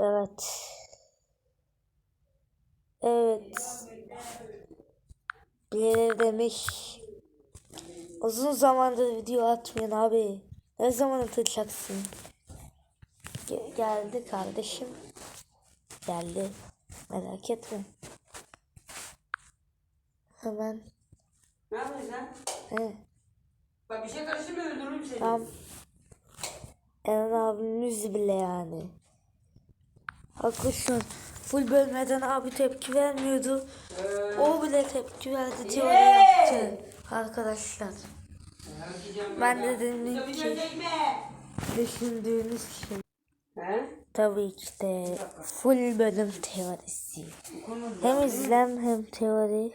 Evet. Evet. Birileri demiş. Uzun zamandır video atmıyorsun abi. Ne zaman atacaksın? Ge- geldi kardeşim. Geldi. Merak etme. Hemen. Ne yapıyorsun lan? He. Bak bir şey karıştırma öldürürüm seni. Tam. Eren abimiz bile yani. Haklısın. Full bölmeden abi tepki vermiyordu. O bile tepki verdi diye öyle yaptı. Arkadaşlar. Ben de dedim ki düşündüğünüz. He? Tabii ki de full bölüm teorisi. Hem izlem hem teori.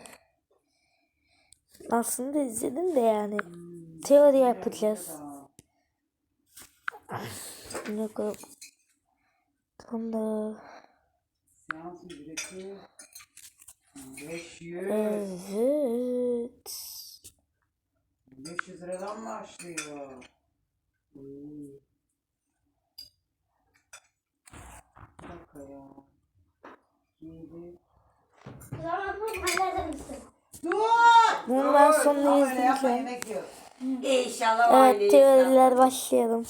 Aslında izledim de yani. Teori yapacağız. Yok 500 evet. 500 liradan başlıyor. Hmm. Dakika ya. 7 Zaman bu misin? Bunu ben izleyeceğim. yemek yiyor. İnşallah Evet teoriler başlayalım.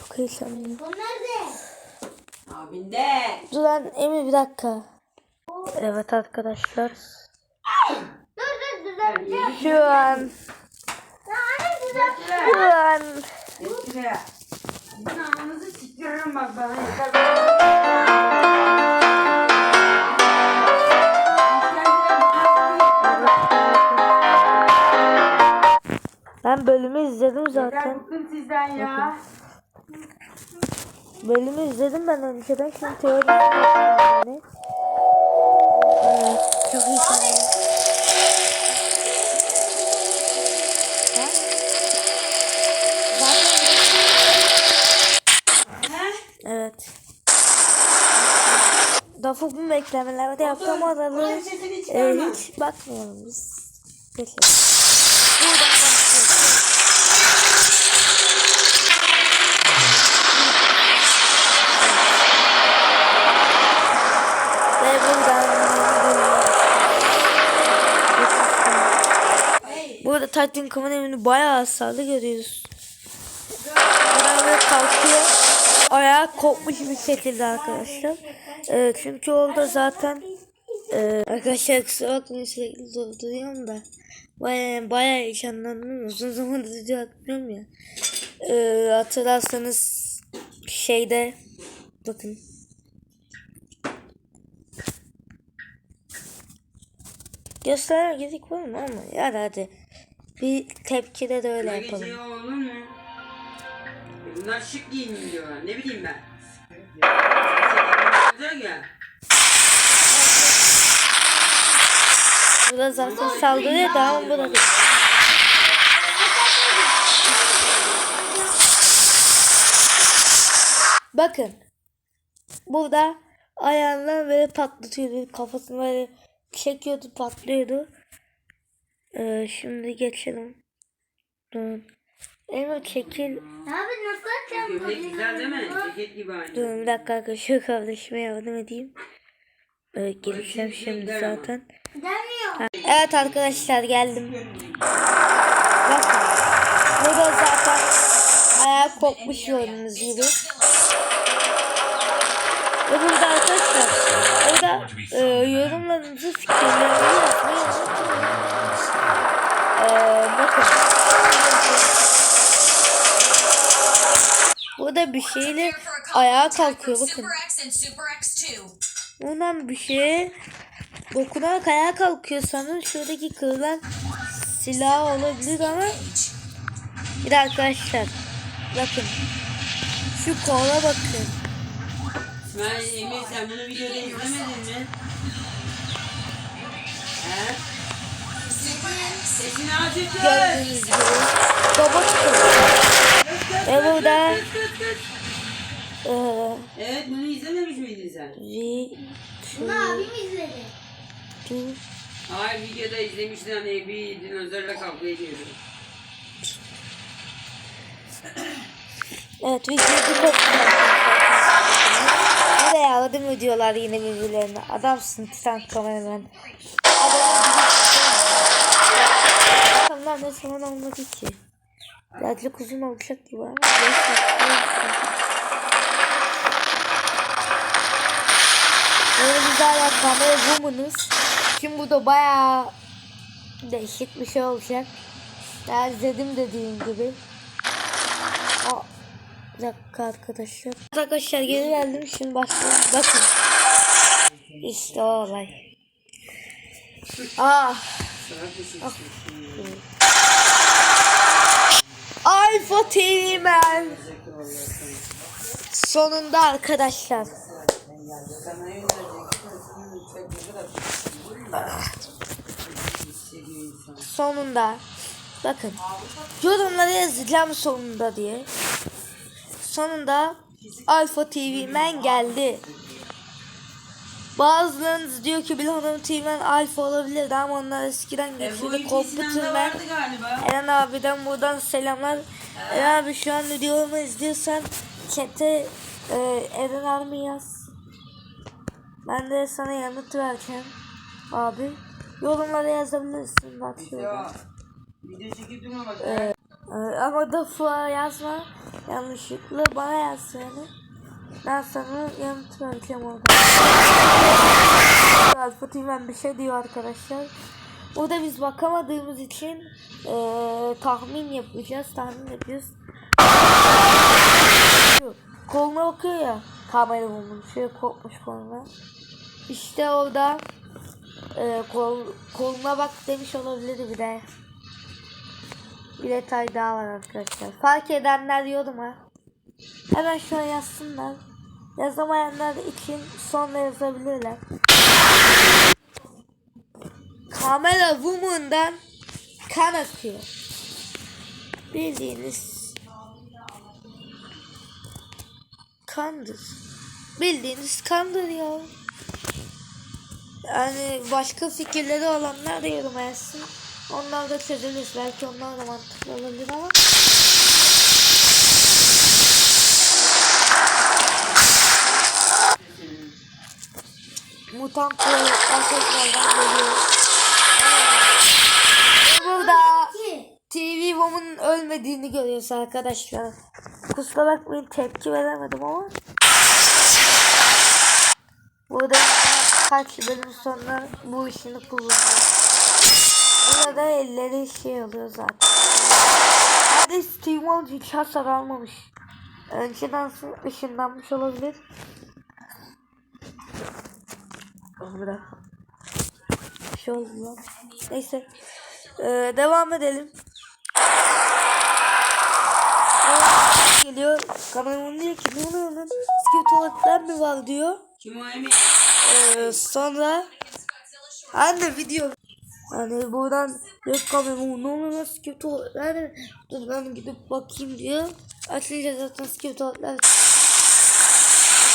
Çok heyecanlıyım. Bu nerede? Abinde. Dur lan Emir bir dakika. Evet arkadaşlar. Dur dur düzelteceğim. Şu an. Şu an. Etkile. Ben ananızı bak bana yeter. Ben bölümü izledim Ben zaten. bıktım sizden ya. Bölümü izledim ben önceden şimdi teori yani. Evet, çok iyi? Evet. Dafuk bu beklemelerde yaptım araları e, hiç bakmayalım biz. Geçelim. Buradan başlıyoruz. Ve buradan Burada Titan Common evini bayağı hasarlı görüyoruz. Böyle kalkıyor. Ayağı kopmuş bir şekilde arkadaşlar. Ee, çünkü orada zaten e, arkadaşlar kusura bakmayın sürekli durduruyorum da. Bayağı, bayağı heyecanlandım. Uzun zamandır video atmıyorum ya. Ee, hatırlarsanız şeyde bakın Göstermeye gerek var mı ama ya hadi. Bir tepkide de öyle yapalım. gece olur mu? E Bunlar şık diyorlar. Ne bileyim ben. Ya. Burada zaten saldırıyor da ama burada. Bakın. Burada ayağından böyle patlatıyordu. Kafasını böyle çekiyordu patlıyordu. Ee, şimdi geçelim. Durun. Emre çekil. Abi nasıl açacağım Gömlek güzel değil mi? Ceket gibi aynı. Durun bir dakika arkadaşlar kardeşime yardım edeyim. Ee, geleceğim şimdi zaten. Gelmiyor. Evet arkadaşlar geldim. Bakın. Burada zaten ayağı kopmuş gördüğünüz gibi. Ve burada arkadaşlar orada e, yorumlarınızı fikirlerinizi yazmayı unutmayın. E, bakın. Burada bir şeyle ayağa kalkıyor bakın. Super X and Super X2. Bundan bir şeye dokunarak ayağa kalkıyor sanırım. Şuradaki kırılan silah olabilir ama bir de arkadaşlar bakın şu kola bakın. İsmail Emir sen bunu videoda izlemedin mi? He? Sesini azıcık. Gördüğünüz gibi robot kız. Ve burada eee Evet bunu izlememiş miydin sen? V Bunu abim izledi. Hayır videoda izlemiştin hani bir dinozorla kavga ediyordu. Evet videoyu kapatıyorum. Yardım ediyorlar yine birbirlerine. Adamsın sen kameraman. Adamlar ne zaman olmadı ki. Birazcık uzun olacak gibi ama. Böyle hala kamera woman'ız. Şimdi bu da bayağı değişik bir şey olacak. Ben izledim dediğim gibi. Bir dakika arkadaşlar. Arkadaşlar geri geldim şimdi başlayalım. Bakın. İşte o olay. Ah. Alfa TV man. Sonunda arkadaşlar. Sonunda. Bakın. Yorumlara yazacağım sonunda diye. Sonunda Alfa TV Man geldi. Bazılarınız diyor ki Bilhanım TV Man Alfa olabilirdi ama onlar eskiden E, geçiyordu. ikisinden Computer Man. Eren abiden buradan selamlar. Eren abi şu an videomu izliyorsan chat'e e, Eren abi yaz. Ben de sana yanıt vereceğim. Abi yorumlara yazabilirsin bak şurada. Video çekip durma bak. Ee, ama da yazma. Yanlışlıkla bana yaz yani. Ben sana yanıt vereceğim orada. Alfa TV'den bir şey diyor arkadaşlar. Burada biz bakamadığımız için eee, tahmin yapacağız. Tahmin yapıyoruz. Koluna bakıyor ya. Kamera bulmuş. Şöyle kopmuş koluna. İşte orada eee, kol, koluna bak demiş olabilir bir de. Bir detay daha var arkadaşlar. Fark edenler yoruma. Hemen an yazsınlar. Yazamayanlar için sonra yazabilirler. Kamera Woman'dan kan akıyor. Bildiğiniz kandır. Bildiğiniz kandır ya. Yani başka fikirleri olanlar da yoruma yazsın. Onlar da çözülür. Belki onlar da mantıklı olabilir ama. Mutant tekrardan geliyor. Burada TV Woman'ın ölmediğini görüyoruz arkadaşlar. Kusura bakmayın tepki veremedim ama. Burada kaç bölüm sonra bu işini kullanıyor. Burada elleri şey oluyor zaten. Hadi Steve Wonder hiç hasar almamış. Önceden ışınlanmış olabilir. Bir şey oldu lan. Neyse. Ee, devam edelim. Geliyor. Kameraman diyor ki ne oluyor lan? Eski tuvaletler mi var diyor. Kim? Ee, sonra anne video hani buradan kamera ne oluyor nasıl kötü tuvaletler dur ben gidip bakayım diyor açınca zaten kötü tuvaletler.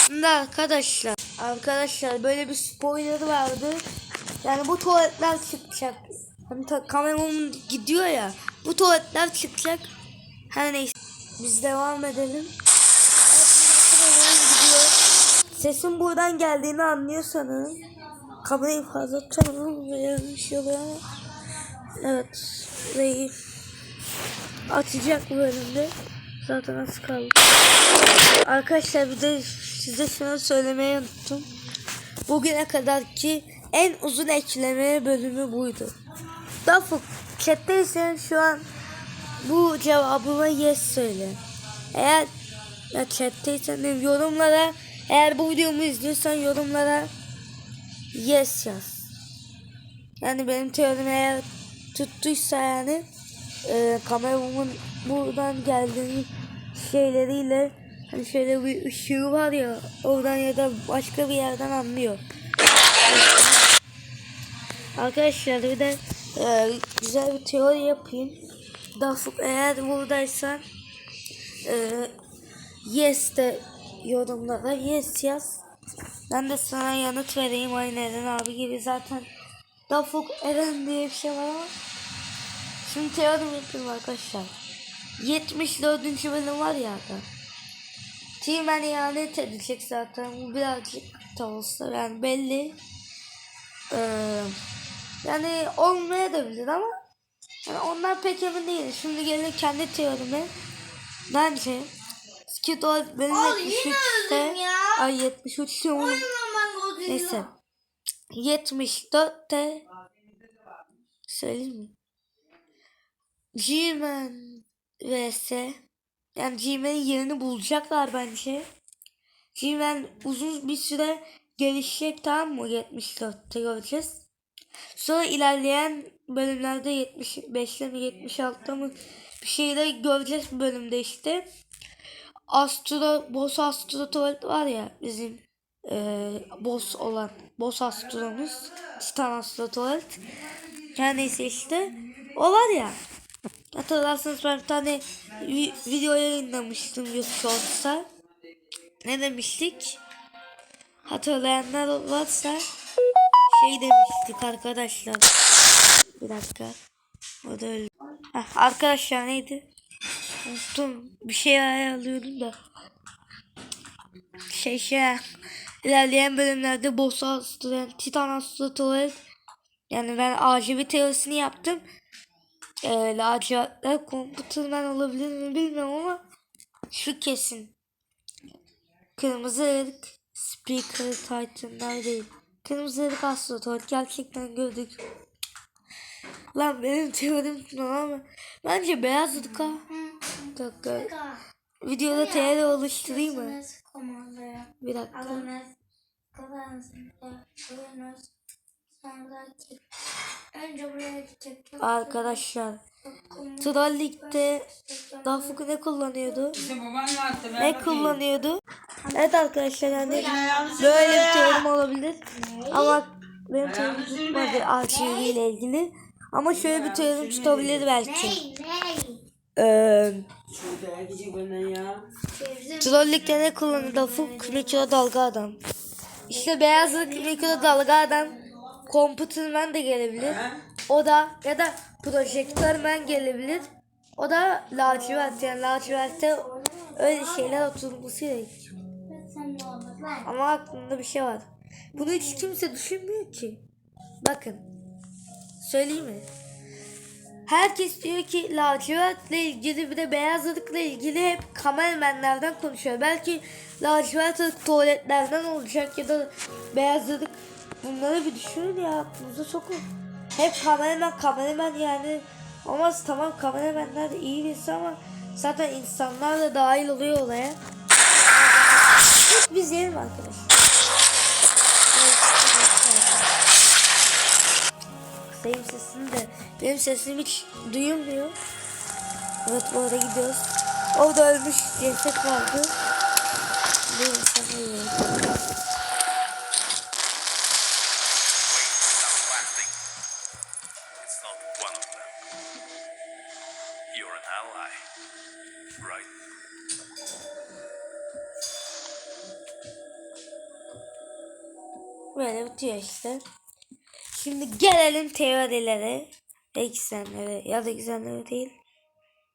Aslında arkadaşlar arkadaşlar böyle bir spoiler vardı. Yani bu tuvaletler çıkacak. Hani ta, kameraman gidiyor ya bu tuvaletler çıkacak. Her neyse biz devam edelim. Evet, Sesin buradan geldiğini anlıyorsanız kamerayı fazla tanımam veya bir şey oluyor evet burayı açacak bu bölümde zaten az kaldı. Arkadaşlar bir de size şunu söylemeyi unuttum. Bugüne kadarki en uzun ekleme bölümü buydu. Dafuk chatteysen şu an bu cevabıma yes söyle. Eğer ya chatteysen yorumlara eğer bu videomu izliyorsan yorumlara yes yaz. Yani benim teorim eğer tuttuysa yani e, kameramın buradan geldiğini şeyleriyle hani şöyle bir ışığı var ya oradan ya da başka bir yerden anlıyor. Arkadaşlar bir de e, güzel bir teori yapayım. Dafuk eğer buradaysan e, yes de yorumlara yes yaz. Ben de sana yanıt vereyim aynı Eren abi gibi zaten Dafuk Eren diye bir şey var ama Şimdi teori yapayım arkadaşlar 74. bölüm var ya da Team'en ihanet edecek zaten. Bu birazcık da olsa yani belli. Ee, yani olmayabilir ama yani onlar pek emin değil. Şimdi gelir kendi teorimi. Bence Al, yine 73'te öldüm ya. Ay 73 diyorum. Oyunum ben Godzilla. Neyse. 74'te söyleyeyim mi? G-Man vs yani G-Man'in yerini bulacaklar bence. G-Man uzun bir süre gelişecek tamam mı? 74'te göreceğiz. Sonra ilerleyen bölümlerde 75'te mi 76'da mı bir şeyler göreceğiz bölümde işte. Astro, boss Astro Tuvalet var ya bizim eee boss olan boss Astro'muz Titan Astro Tuvalet. Her neyse işte o var ya hatırlarsanız ben bir tane vi- video yayınlamıştım YouTube. Ne demiştik? Hatırlayanlar varsa şey demiştik arkadaşlar. Bir dakika. O da öyle. Heh, arkadaşlar neydi? Unuttum. Bir şey ayarlıyordum da. Şey şey. İlerleyen bölümlerde boss astro, titan astro tuvalet. Yani ben RGB teorisini yaptım. Ee, lacivertler komputerden olabilir mi bilmiyorum ama şu kesin. Kırmızı ırk Speaker Titan'lar değil. Kırmızı ırk astro tuvalet gerçekten gördük. Lan benim teorim tutmam ama bence beyaz ırk ha. Bir dakika. Videoda teori oluşturayım mı? Bir dakika. Arkadaşlar. Troll Lig'de Dafuk ne kullanıyordu? Ne kullanıyordu? Evet arkadaşlar yani böyle bir teorim olabilir. Ama benim teorim tutmadı RGB ile ilgili. Ama şöyle bir teorim tutabilir belki. Ney Ee, Şurada gidecek benden ya. Ne kullanır Dafuk? Mikro dalga adam. İşte beyazlık mikro dalga adam. Computerman de gelebilir. O da ya da projektörmen gelebilir. O da lacivert yani lacivertte öyle şeyler oturması gerek. Ama aklımda bir şey var. Bunu hiç kimse düşünmüyor ki. Bakın. Söyleyeyim mi? Herkes diyor ki lacivertle ilgili bir de beyaz ırkla ilgili hep kameramenlerden konuşuyor. Belki lacivert tuvaletlerden olacak ya da beyaz ırk. Bunları bir düşünün ya aklınıza sokun. Hep kameraman kameraman yani. Olmaz tamam kameramenler de iyi birisi ama zaten insanlar da dahil oluyor olaya. Biz yiyelim arkadaşlar. Benim sesini de benim sesim hiç duyulmuyor. Evet bu arada gidiyoruz. Orada ölmüş ceset vardı. Bu insanı? Böyle bitiyor işte. Şimdi gelelim teorilere. Eksenlere ya da eksenlere değil.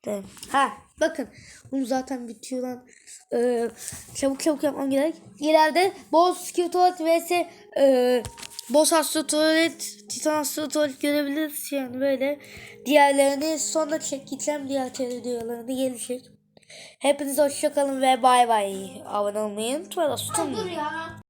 De. Ha bakın bunu zaten bitiyor lan. Ee, çabuk çabuk yapmam gerek. İleride Boss Skill Tuvalet vs e, Boss Astro Tuvalet Titan Astro Tuvalet görebiliriz yani böyle. Diğerlerini sonra çekeceğim. Diğer teori videolarını gelecek. Hepinize hoşçakalın ve bay bay. Abone olmayı unutmayın. Dur ya.